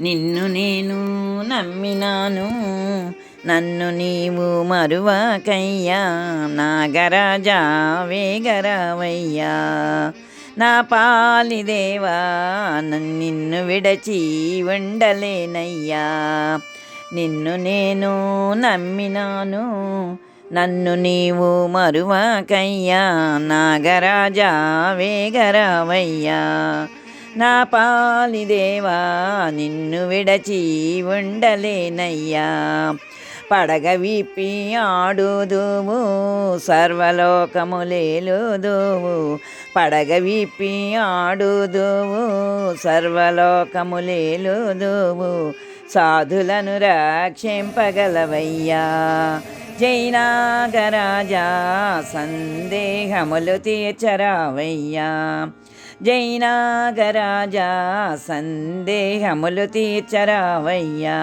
నిన్ను నేను నమ్మినాను నన్ను నీవు మరువకయ్యా నాగరాజా వేగరావయ్యా. నా పాలిదేవా నన్ను నిన్ను విడచి ఉండలేనయ్యా. నిన్ను నేను నమ్మినాను నన్ను నీవు మరువకయ్యా నాగరాజా వేగరావయ్యా. నా పాలిదేవా నిన్ను విడచి ఉండలేనయ్యా. పడగ విప్పి ఆడుదువు సర్వలోకములేలుదువు పడగ విప్పి ఆడుదువు సర్వలోకములేలుదువు సాధులను రక్షింపగలవయ్యా. జైనాగరాజా సందేహములు తీర్చరావయ్యా. జైనాగరాజా సందేహములు తీర్చరావయ్యా.